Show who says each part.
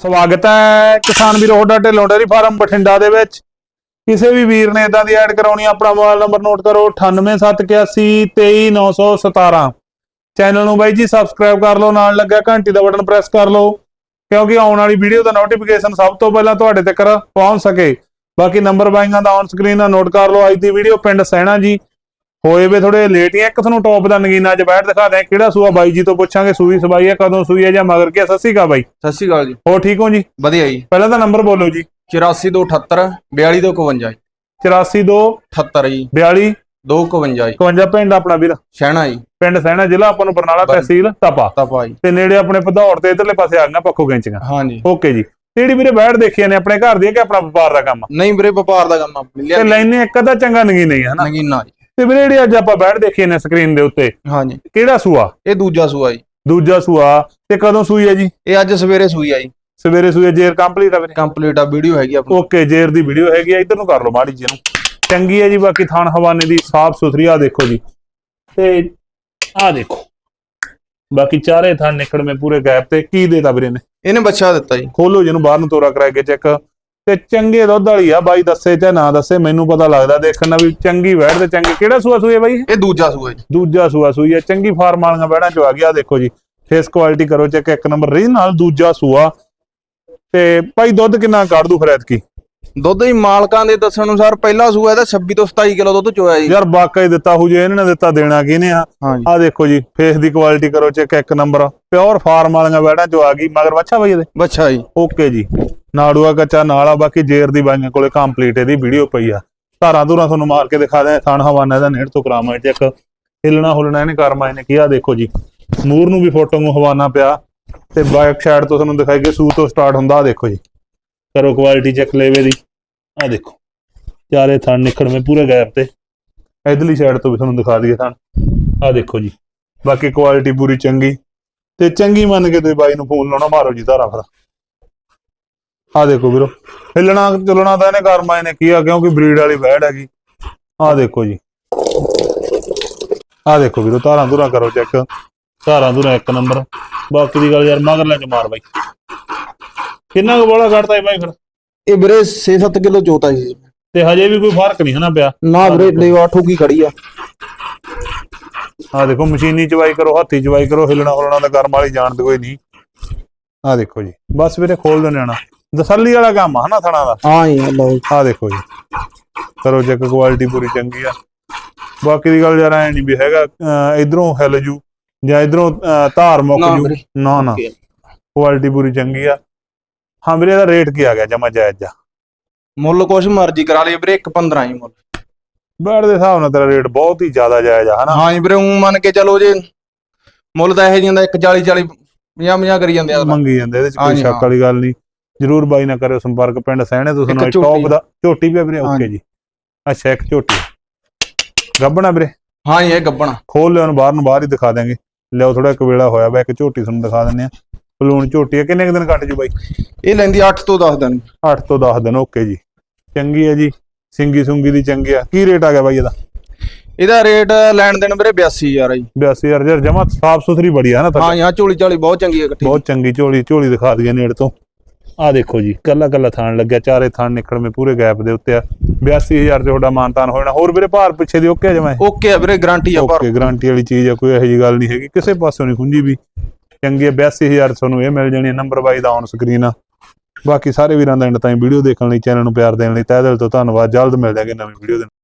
Speaker 1: ਸਵਾਗਤ ਹੈ ਕਿਸਾਨ ਵੀਰੋ ਹੋਡਾ ਢਿੱਲੋਂ ਡੇਅਰੀ ਫਾਰਮ ਬਠਿੰਡਾ ਦੇ ਵਿੱਚ। ਕਿਸੇ ਵੀ ਵੀਰ ਨੇ ਇਦਾਂ ਦੀ ਐਡ ਕਰਾਉਣੀ ਆਪਣਾ ਮੋਬਾਈਲ ਨੰਬਰ ਨੋਟ ਕਰੋ 9871823917 ਚੈਨਲ ਨੂੰ ਬਾਈ ਜੀ ਸਬਸਕ੍ਰਾਈਬ ਕਰ ਲਓ, ਨਾਲ ਲੱਗਿਆ ਘੰਟੀ ਦਾ ਬਟਨ ਪ੍ਰੈਸ ਕਰ ਲਓ, ਕਿਉਂਕਿ ਆਉਣ ਵਾਲੀ ਵੀਡੀਓ ਦਾ ਨੋਟੀਫਿਕੇਸ਼ਨ ਸਭ ਤੋਂ ਪਹਿਲਾਂ ਤੁਹਾਡੇ ਤੱਕ ਪਹੁੰਚ ਸਕੇ। ਬਾਕੀ ਨੰਬਰ ਬਾਈਆਂ ਦਾ ਔਨ ਸਕਰੀਨ ਦਾ ਨੋਟ ਕਰ ਲਓ, ਅੱਜ ਦੀ ਵੀਡੀਓ ਪਿੰਡ ਸੈਣਾ ਜੀ। ਹੋਏ ਵੇ ਥੋੜੇ ਲੇਟ ਹੀ ਆ ਇੱਕ ਤੁਹਾਨੂੰ ਟੌਪ ਦਾ ਨਗੀਨਾ ਅੱਜ ਬੈਠ ਦਿਖਾ ਦਿਆਂ ਕਿਹੜਾ ਸੂਆ ਬਾਈ ਜੀ ਤੋਂ ਪੁੱਛਾਂਗੇ ਸੂਈ ਸਬਾਈ ਹੈ ਕਦੋਂ ਸੂਈ ਹੈ ਜਾਂ ਮਗਰ ਕੀ ਸੱਸੀ ਕਾ ਬਾਈ।
Speaker 2: ਸਤਿ ਸ਼੍ਰੀ ਅਕਾਲ ਜੀ।
Speaker 1: ਹੋ ਠੀਕ ਹੋ ਜੀ?
Speaker 2: ਵਧੀਆ ਜੀ।
Speaker 1: ਪਹਿਲਾਂ ਤਾਂ ਨੰਬਰ ਬੋਲੋ ਜੀ।
Speaker 2: 8428 4252
Speaker 1: 842
Speaker 2: 78 ਜੀ।
Speaker 1: 42
Speaker 2: 252 ਜੀ।
Speaker 1: 51 ਪਿੰਡ ਆਪਣਾ ਵੀਰ?
Speaker 2: ਸ਼ਹਿਣਾ ਜੀ।
Speaker 1: ਪਿੰਡ ਸੈਣਾ ਜ਼ਿਲ੍ਹਾ ਆਪਾਂ ਨੂੰ ਬਰਨਾਲਾ
Speaker 2: ਬਰ-
Speaker 1: ਤਹਿਸੀਲ ਤਪਾ।
Speaker 2: ਤਪਾ ਜੀ।
Speaker 1: ਤੇ ਨੇੜੇ ਆਪਣੇ ਭਦੌੜ ਤੇ ਇਧਰਲੇ ਪਾਸੇ ਆ ਗਈਆਂ ਪੱਖੋ ਗੈਂਚੀਆਂ।
Speaker 2: ਹਾਂ ਜੀ।
Speaker 1: ਓਕੇ ਜੀ। ਜਿਹੜੀ ਵੀਰੇ ਬੈਠ ਦੇਖੀਆਂ ਨੇ ਆਪਣੇ ਘਰ ਦੀ ਕਿ ਆਪਣਾ ਵਪਾਰ ਦਾ ਕੰਮ ਆ?
Speaker 2: ਨਹੀਂ ਵੀਰੇ ਵਪਾਰ ਦਾ ਕੰਮ ਆ
Speaker 1: ਤੇ
Speaker 2: ਮਿਲਿਆ
Speaker 1: ਲੈਨੇ ਇੱਕ ਅੱਧਾ ਚੰਗਾ ਹੈ ਹਨਾ?
Speaker 2: ਨਗੀਨਾ ਜੀ।
Speaker 1: ਤੇ ਵੀਰੇ ਜਿਹੜੀ ਅੱਜ ਆਪਾਂ ਬੈਠ ਦੇਖੀਆਂ ਨੇ ਸਕਰੀਨ ਦੇ ਉੱਤੇ
Speaker 2: ਹਾਂ ਜੀ
Speaker 1: ਕਿਹੜਾ ਸੂਆ?
Speaker 2: ਇਹ ਦੂਜਾ ਸੂਆ ਜੀ।
Speaker 1: ਦੂਜਾ ਸੂਆ ਤੇ ਕਦੋਂ ਸੂਈ ਹੈ ਜੀ?
Speaker 2: ਇਹ ਅੱਜ ਸਵੇਰੇ ਸੂਈ ਆ ਜੀ।
Speaker 1: ਸਵੇਰੇ ਸੂਏ ਜੇਰ ਕੰਪਲੀਟ ਆ ਵੀਰੇ?
Speaker 2: ਕੰਪਲੀਟ ਆ ਵੀਡੀਓ ਹੈਗੀ ਆਪਣੀ।
Speaker 1: ਓਕੇ ਜੇਰ ਦੀ ਵੀਡੀਓ ਹੈਗੀ ਆ ਇਧਰ ਨੂੰ ਕਰ ਲਓ ਮਾੜੀ ਜੀ ਨੂੰ ਚੰਗੀ ਹੈ ਜੀ ਬਾਕੀ ਥਾਣ ਹਵਾਨੇ ਦੀ ਸਾਫ਼ ਸੁਥਰੀ ਆ ਦੇਖੋ ਜੀ। ਤੇ ਆ ਦੇਖੋ। ਬਾਕੀ ਚਾਰੇ ਥਾਣ ਨਿਕੜਵੇਂ ਪੂਰੇ ਗੈਪ ਤੇ ਕੀ ਦੇਤਾ ਵੀਰੇ ਨੇ
Speaker 2: ਇਹਨੇ ਬੱਚਾ ਦਿੱਤਾ ਜੀ।
Speaker 1: ਖੋਲੋ ਜਿਹਨੂੰ ਬਾਹਰ ਨੂੰ ਤੋਰਾ ਕਰਾ ਕੇ ਚੈੱਕ ਤੇ ਚੰਗੇ ਦੁੱਧ ਵਾਲੀ ਆ ਬਾਈ ਦੱਸੇ ਚਾਹੇ ਨਾ ਦੱਸੇ ਮੈਨੂੰ ਪਤਾ ਲੱਗਦਾ ਦੇਖਣ ਨਾਲ ਵੀ ਚੰਗੀ ਵੈੜ ਤੇ ਚੰਗੀ ਕਿਹੜਾ ਸੂਆ ਸੂਏ ਬਾਈ? ਇਹ?
Speaker 2: ਦੂਜਾ ਸੂਆ ਜੀ।
Speaker 1: ਦੂਜਾ ਸੂਆ ਸੂਈ ਆ ਚੰਗੀ ਫਾਰਮ ਵਾਲੀਆਂ ਵੈੜਾਂ ਚ ਆ ਗਿਆ ਦੇਖੋ ਜੀ ਫੇਸ ਕੁਆਲਿਟੀ ਕਰੋ ਚੈੱਕ ਇੱਕ ਨੰਬਰ ਰੀ ਨਾਲ ਦੂਜਾ ਸੂਆ। ਤੇ ਭਾਈ ਦੁੱਧ ਕਿੰਨਾ ਕੱਢ ਦੂ ਫਿਰ ਐਤਕੀ?
Speaker 2: ਦੁੱਧ ਹੀ ਮਾਲਕਾਂ ਦੇ ਦੱਸਣ ਅਨੁਸਾਰ ਪਹਿਲਾ ਸੂਆ ਇਹਦਾ 26 ਤੋਂ 27 ਕਿਲੋ ਦੁੱਧ ਚੋਇਆ ਜੀ।
Speaker 1: ਯਾਰ ਵਾਕਈ ਦਿੱਤਾ ਹੋ ਜੇ ਇਹਨਾਂ ਨੇ ਦਿੱਤਾ ਦੇਣਾ ਕਿਹਨੇ ਆ? ਆ ਦੇਖੋ ਜੀ ਫੇਸ ਦੀ ਕੁਆਲਿਟੀ ਕਰੋ ਚੈੱਕ ਇੱਕ ਨੰਬਰ ਪਿਓਰ ਫਾਰਮ ਵਾਲੀਆਂ ਵੈੜਾਂ ਚੋਂ ਆ ਗਈ ਮਗਰ ਵੱਛਾ ਬਈ ਇਹਦੇ?
Speaker 2: ਬੱਚਾ ਜੀ।
Speaker 1: ਓਕੇ ਜੀ। ਨਾੜੂਆ ਕੱਚਾ, ਨਾਲ ਆ ਬਾਕੀ ਜੇਰ ਦੀ ਬਾਈਆਂ ਕੋਲੇ ਕੰਪਲੀਟ ਇਹਦੀ ਵੀਡੀਓ ਪਈ ਆ। ਧਾਰਾਂ ਧੂਰਾਂ ਤੁਹਾਨੂੰ ਮਾਰ ਕੇ ਦਿਖਾ ਦਿਆਂ, ਥਾਣ ਹਵਾਨਾ ਇਹਦਾ ਨੇੜ ਤੋਂ ਕਰਾਵਾਂ ਚੈੱਕ ਹਿਲਣਾ ਹੁਲਣਾ ਇਹਨੇ ਕਰਮਾ ਇਹਨੇ ਕੀ ਆ, ਦੇਖੋ ਜੀ। ਮੂਰ ਨੂੰ ਵੀ ਫੋਟੋ ਨੂੰ ਹਵਾਨਾ ਪਿਆ। ਤੇ ਬੈਕ ਸਾਈਡ ਤੋਂ ਤੁਹਾਨੂੰ ਦਿਖਾਈਏ ਸੂ ਤੋਂ ਸਟਾਰਟ ਹੁੰਦਾ ਆ ਦੇਖੋ ਜੀ। ਕਰੋ ਕੁਆਲਿਟੀ ਚੈੱਕ ਲੈਵੇ ਦੀ। ਆ ਦੇਖੋ। ਚਾਰੇ ਥਣ ਨਿਕੜਵੇਂ ਪੂਰੇ ਗੈਪ ਤੇ। ਇਧਰਲੀ ਸਾਈਡ ਤੋਂ ਵੀ ਤੁਹਾਨੂੰ ਦਿਖਾ ਦਈਏ ਥਣ। ਆ ਦੇਖੋ ਜੀ। ਬਾਕੀ ਕੁਆਲਿਟੀ ਪੂਰੀ ਚੰਗੀ। ਤੇ ਚੰਗੀ ਮੰਨ ਕੇ ਤੁਸੀਂ ਬਾਈ ਨੂੰ ਫੋਨ ਲਾਉਣਾ, ਮਾਰੋ ਜੀ ਧਾਰਾ ਫਿਰ ਆ ਦੇਖੋ ਵੀਰੋ ਹਿੱਲਣਾ ਚੁਲਣਾ ਤਾਂ ਇਹਨੇ ਕਰਮਾ ਇਹਨੇ ਕੀਆ ਕਿਉਂਕਿ ਬਰੀਡ ਵਾਲੀ ਵੈੜ ਹੈਗੀ। ਆ ਦੇਖੋ ਜੀ। ਆ ਦੇਖੋ ਵੀਰੋ ਧਾਰਾਂ ਧੁਰਾਂ ਕਰੋ ਚੈੱਕ ਧਾਰਾਂ ਧੁਰਾਂ ਇੱਕ ਨੰਬਰ ਬਾਕੀ ਦੀ ਗੱਲ ਯਾਰ ਮਗਰ ਲੈ ਕੇ ਮਾਰ ਬਾਈ। ਕਿੰਨਾ ਕੁ ਬੋਲਾ ਕੱਢਤਾ ਇਹ ਬਾਈ ਫਿਰ?
Speaker 2: ਇਹ ਵੀਰੇ 6-7 ਕਿਲੋ ਚੋਤਾ ਜੀ
Speaker 1: ਤੇ ਹਜੇ ਵੀ ਕੋਈ ਫ਼ਰਕ ਨਹੀਂ ਹਨਾ ਪਿਆ।
Speaker 2: ਨਾ ਵੀਰੇ ਲੇਵਾ ਠੋਕੀ ਖੜੀ ਆ।
Speaker 1: ਆ ਦੇਖੋ ਮਸ਼ੀਨੀ ਚਵਾਈ ਕਰੋ ਹੱਥੀ ਚਵਾਈ ਕਰੋ ਹਿੱਲਣਾ ਹੁਲਣਾ ਤਾਂ ਕਰਮ ਵਾਲੀ ਜਾਣਦੇ ਕੋਈ ਨਹੀਂ। ਆ ਦੇਖੋ ਜੀ। ਬਸ ਵੀਰੇ ਖੋਲ ਦੋ ਨਿਆਣਾ ਤਸੱਲੀ ਵਾਲਾ ਕੰਮ ਆ ਹਨਾ ਥਣਾ ਦਾ?
Speaker 2: ਹਾਂ ਜੀ ਲਓ
Speaker 1: ਆ ਦੇਖੋ ਜੀ। ਕਰੋ ਚੈੱਕ ਕੁਆਲਿਟੀ ਪੂਰੀ ਚੰਗੀ ਆ। ਬਾਕੀ ਦੀ ਗੱਲ ਯਾਰ ਐ ਨਹੀਂ ਵੀ ਹੈਗਾ ਇਧਰੋਂ ਹਿੱਲ ਜੂ ਜਾਂ ਇਧਰੋਂ ਧਾਰ ਮੁੱਕ
Speaker 2: ਨਾ
Speaker 1: ਜੂ।
Speaker 2: ਵੀਰੇ।
Speaker 1: ਨਾ ਨਾ। ਕੁਆਲਿਟੀ ਪੂਰੀ ਚੰਗੀ ਆ। ਹਾਂ ਵੀਰੇ ਇਹਦਾ ਰੇਟ ਕੀ ਆ ਗਿਆ ਜਮਾ ਜਾਇਜ਼ ਜਾ
Speaker 2: ਮੁੱਲ ਕੁਛ ਮਰਜ਼ੀ ਕਰਾ ਲਈ ਵੀਰੇ 1.15 ਹੀ ਮੁੱਲ।
Speaker 1: ਬੈਡ ਦੇ ਹਿਸਾਬ ਨਾਲ ਤੇਰਾ ਰੇਟ ਬਹੁਤ ਹੀ ਜ਼ਿਆਦਾ ਜਾਇਜ਼ ਆ ਹਨਾ?
Speaker 2: ਹਾਂ ਜੀ ਵੀਰੇ ਉਹ ਮੰਨ ਕੇ ਚਲੋ ਜੇ ਮੁੱਲ ਤਾਂ ਇਹ ਜਿੰਦਾ 140 40 50 50 ਕਰੀ ਜਾਂਦੇ ਆ।
Speaker 1: ਮੰਗੀ ਜਾਂਦੇ ਇਹਦੇ ਚ ਕੋਈ ਸ਼ੱਕ
Speaker 2: ਹਾਂ।
Speaker 1: ਵਾਲੀ ਗੱਲ ਨਹੀਂ ਜਰੂਰ ਬਾਈ ਨਾਲ ਕਰਿਓ ਸੰਪਰਕ ਪਿੰਡ ਸਹਿਣੇ ਤੋਂ
Speaker 2: ਝੋਟੀ।
Speaker 1: ਟੌਪ ਦਾ ਝੋਟੀ ਵੀ ਆ ਵੀਰੇ ਓਕੇ। ਜੀ। ਅੱਛਾ ਇੱਕ ਝੋਟੀ। ਗੱਬਣਾ ਵੀਰੇ?
Speaker 2: ਹਾਂ ਇਹ ਗੱਬਣਾ।
Speaker 1: ਖੋਲ ਲਿਓ ਨੂੰ ਬਾਹਰ ਨੂੰ ਬਾਹਰ ਹੀ ਦਿਖਾ ਦਾਂਗੇ ਲਿਓ ਥੋੜਾ ਇੱਕ ਵੇਲਾ ਹੋਇਆ ਵਾ ਇੱਕ ਝੋਟੀ ਤੁਹਾਨੂੰ ਦਿਖਾ ਦਿੰਨੇ ਆ ਬਲੂਨ ਝੋਟੀ ਆ ਕਿੰਨੇ ਦਿਨ ਕੱਟ ਜੂ ਬਾਈ?
Speaker 2: ਇਹ ਲੈਂਦੀ 8 ਤੋਂ 10 ਦਿਨ।
Speaker 1: 8 ਤੋਂ 10 ਦਿਨ ਓਕੇ ਜੀ। ਚੰਗੀ ਹੈ ਜੀ ਸਿੰਗੀ ਸੁੰਗੀ ਦੀ ਚੰਗੀ ਆ। ਕੀ ਰੇਟ ਆ ਗਿਆ ਬਾਈ ਇਹਦਾ?
Speaker 2: ਇਹਦਾ ਰੇਟ ਲੈਣ ਦੇਣ ਵੀਰੇ 82000 ਆ ਜੀ।
Speaker 1: 82000 ਜਰ ਜਮਾ ਸਾਫ਼ ਸੁਥਰੀ ਬੜੀ ਆ ਨਾ
Speaker 2: ਹਾਂ ਹਾਂ ਝੋਲੀ ਝਾਲੀ ਬਹੁਤ ਚੰਗੀ ਹੈ ਇਕੱਠੀ।
Speaker 1: ਬਹੁਤ ਚੰਗੀ ਝੋਲੀ ਝੋਲੀ ਦਿਖਾ ਦਈਏ ਨੇੜ ਤੋਂ। ਆ ਦੇਖੋ ਜੀ ਕੱਲਾ ਕੱਲਾ ਥਾਣ ਲੱਗਿਆ ਚਾਰੇ ਥਾਣ ਨਿਕਲਵੇਂ ਪੂਰੇ ਗੈਪ ਦੇ ਉੱਤੇ ਆ। 82000 ਤੇ ਤੁਹਾਡਾ ਮਾਨਤਾਨ ਹੋਣਾ ਹੋਰ ਵੀਰੇ ਭਾਰ ਪਿੱਛੇ ਦੀ ਓਕੇ ਜਮਾ
Speaker 2: ਓਕੇ ਆ ਵੀਰੇ ਗਾਰੰਟੀ ਆ ਪਰ
Speaker 1: ਓਕੇ ਗਾਰੰਟੀ ਵਾਲੀ ਚੀਜ਼ ਆ ਕੋਈ ਇਹੋ ਜੀ ਗੱਲ ਨਹੀਂ ਹੈਗੀ। ਕਿਸੇ ਪਾਸੋਂ ਨਹੀਂ ਖੁੰਝੀ ਵੀ। ਚੰਗੀ ਆ 82000 ਤੁਹਾਨੂੰ ਇਹ ਮਿਲ ਜਾਣੀ ਨੰਬਰ ਬਾਈ ਦਾ ਔਨ ਸਕਰੀਨ ਆ। ਬਾਕੀ ਸਾਰੇ ਵੀਰਾਂ ਦਾ ਐਂਡ ਤਾਈਂ ਵੀਡੀਓ ਦੇਖਣ ਲਈ ਚੈਨਲ ਨੂੰ ਪਿਆਰ ਦੇਣ ਲਈ ਤਹਿ ਦਿਲ ਤੋਂ ਧੰਨਵਾਦ। ਜਲਦ ਮਿਲ ਜਾਗੇ ਨਵੀਂ ਵੀਡੀਓ ਦੇ।